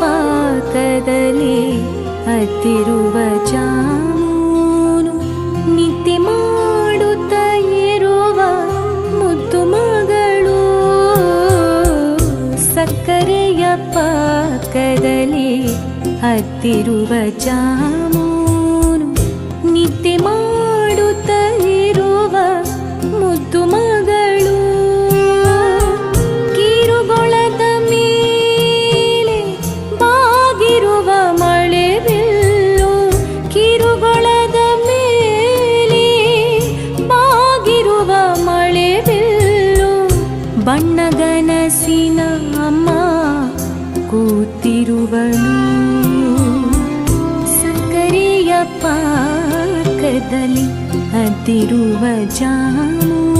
ಪಾಕದಲ್ಲಿ ಹತ್ತಿರುವ ಜಾಮೂನು ನಿತ್ಯ ಮಾಡುತ್ತ ಇರುವ ಮುದ್ದು ಮಗಳು. ಸಕ್ಕರೆಯ ಪಾಕದಲ್ಲಿ ಹತ್ತಿರುವ ಜಾಮೂನು ನಿತ್ಯ ಮಾಡುತ್ತ ಇರುವ ಮುದ್ದು ಮಗಳು ಬಣ್ಣಗನಸಿನ ಅಮ್ಮ ಕೂತಿರುವಳು. ಸಕ್ಕರೆಯ ಪಾಕದಲ್ಲಿ ಹತ್ತಿರುವ ಮಾಡಿ